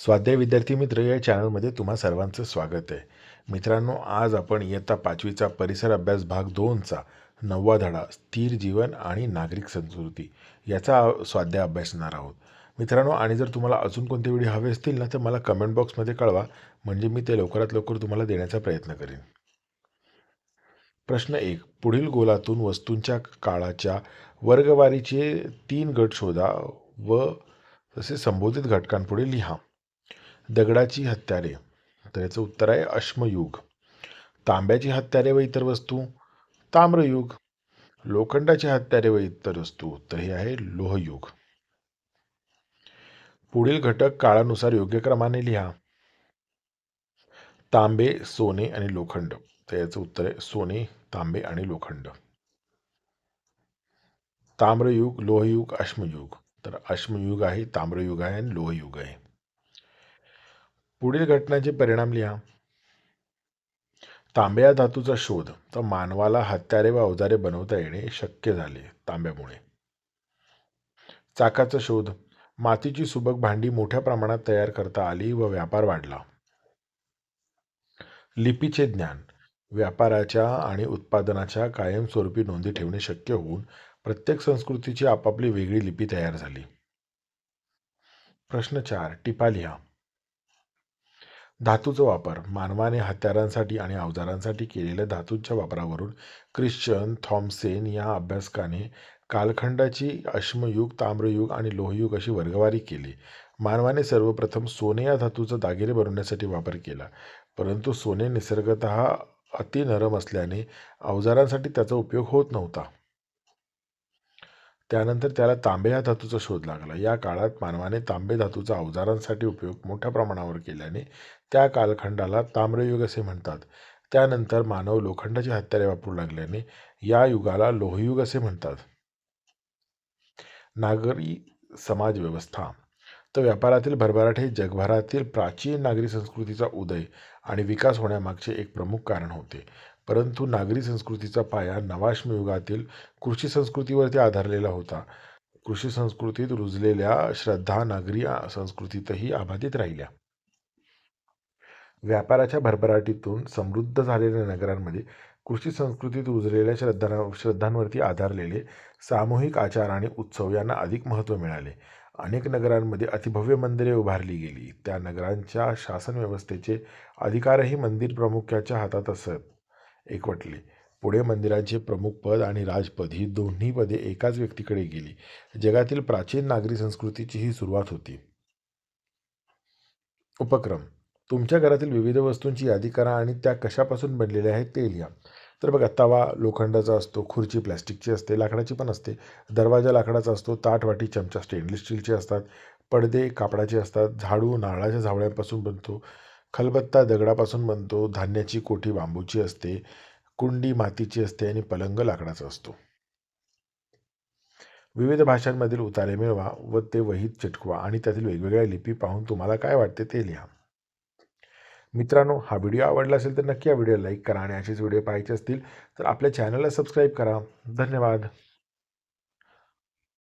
स्वाध्याय विद्यार्थी मित्र या चॅनलमध्ये तुम्हा सर्वांचं स्वागत आहे. मित्रांनो आज आपण इयत्ता पाचवीचा परिसर अभ्यास भाग दोनचा नववा धडा स्थिर जीवन आणि नागरिक संस्कृती याचा स्वाध्याय अभ्यासणार आहोत. मित्रांनो आणि जर तुम्हाला अजून कोणते व्हिडिओ हवे असतील ना तर मला कमेंट बॉक्समध्ये कळवा म्हणजे मी ते लवकरात लवकर तुम्हाला देण्याचा प्रयत्न करेन. प्रश्न एक पुढील गोलातून वस्तूंच्या काळाच्या वर्गवारीचे तीन गट शोधा व तसे संबोधित घटकांपुढे लिहा. दगडाची हत्यारे. तर याचं उत्तर आहे अश्मयुग. तांब्याची हत्यारे व इतर वस्तू. ताम्रयुग. लोखंडाची हत्यारे व इतर वस्तू. तर हे आहे लोहयुग. पुढील घटक काळानुसार योग्य क्रमाने लिहा. तांबे सोने आणि लोखंड. तर याचं उत्तर आहे सोने तांबे आणि लोखंड. ताम्रयुग लोहयुग अश्मयुग. तर अश्मयुग आहे ताम्रयुग आहे आणि लोहयुग आहे. पुढील घटनांचे परिणाम लिहा. तांब्या धातूचा शोध. तर मानवाला हत्यारे व अवजारे बनवता येणे शक्य झाले तांब्यामुळे. चाकाचा शोध. मातीची सुबक भांडी मोठ्या प्रमाणात तयार करता आली व व्यापार वाढला. लिपीचे ज्ञान. व्यापाराच्या आणि उत्पादनाच्या कायमस्वरूपी नोंदी ठेवणे शक्य होऊन प्रत्येक संस्कृतीची आपापली वेगळी लिपी तयार झाली. प्रश्न चार. टिपा लिहा. धातूचा वापर. मानवाने हत्यारांसाठी आणि अवजारांसाठी केलेल्या धातूंच्या वापरावरून ख्रिश्चन थॉम्सेन या अभ्यासकाने कालखंडाची अश्मयुग ताम्रयुग आणि लोहयुग अशी वर्गवारी केली. मानवाने सर्वप्रथम सोने या धातूचा दागिने बनवण्यासाठी वापर केला. परंतु सोने निसर्गत अति नरम असल्याने अवजारांसाठी त्याचा उपयोग होत नव्हता. त्यानंतर त्याला तांबे या धातूचा शोध लागला. या काळात मानवाने तांबे धातूचा अवजारांसाठी उपयोग मोठ्या प्रमाणावर केल्याने त्या कालखंडाला ताम्रयुग असे म्हणतात. त्यानंतर मानव लोखंडाची हत्यारे वापरू लागल्याने या युगाला लोहयुग असे म्हणतात. नागरी समाज व्यवस्था. तर व्यापारातील भरभराट हे जगभरातील प्राचीन नागरी संस्कृतीचा उदय आणि विकास होण्यामागचे एक प्रमुख कारण होते. परंतु नागरी संस्कृतीचा पाया नवाश्म युगातील कृषी संस्कृतीवरती आधारलेला होता. कृषी संस्कृतीत रुजलेल्या श्रद्धा नागरी संस्कृतीतही अबाधित राहिल्या. व्यापाराच्या भरभराटीतून समृद्ध झालेल्या नगरांमध्ये कृषी संस्कृतीत रुजलेल्या श्रद्धा श्रद्धांवरती आधारलेले सामूहिक आचार आणि उत्सव यांना अधिक महत्त्व मिळाले. अनेक नगरांमध्ये अतिभव्य मंदिरे उभारली गेली. त्या नगरांच्या शासन व्यवस्थेचे अधिकारही मंदिर प्रमुखाच्या हातात असत. एकवटले. पुढे मंदिराचे प्रमुख पद आणि राजपद ही दोन्ही पदे एकाच व्यक्तीकडे गेली. जगातील प्राचीन नागरी संस्कृतीची ही सुरुवात होती. उपक्रम. तुमच्या घरातील विविध वस्तूंची यादी करा आणि त्या कशापासून बनलेल्या आहेत ते लिहा. तर बघा तवा लोखंडाचा असतो खुर्ची प्लॅस्टिकची असते लाकडाची पण असते. दरवाजा लाकडाचा असतो ताट वाटी चमचा स्टेनलेस स्टीलचे असतात. पडदे कापडाचे असतात. झाडू नारळाच्या झावळ्यांपासून बनतो. खलबत्ता दगडापासून बनतो धान्याची कोठी बांबूची असते कुंडी मातीची असते आणि पलंग लाकडाचा असतो. विविध भाषांमधील उतारे मिळवा व ते वहीत चिटकवा आणि त्यातील वेगवेगळ्या लिपी पाहून तुम्हाला काय वाटते ते लिहा. मित्रांनो हा व्हिडिओ आवडला असेल तर नक्की हा व्हिडिओ लाईक करा आणि असेच व्हिडिओ पाहायचे असतील तर आपल्या चॅनलला सबस्क्राईब करा. धन्यवाद.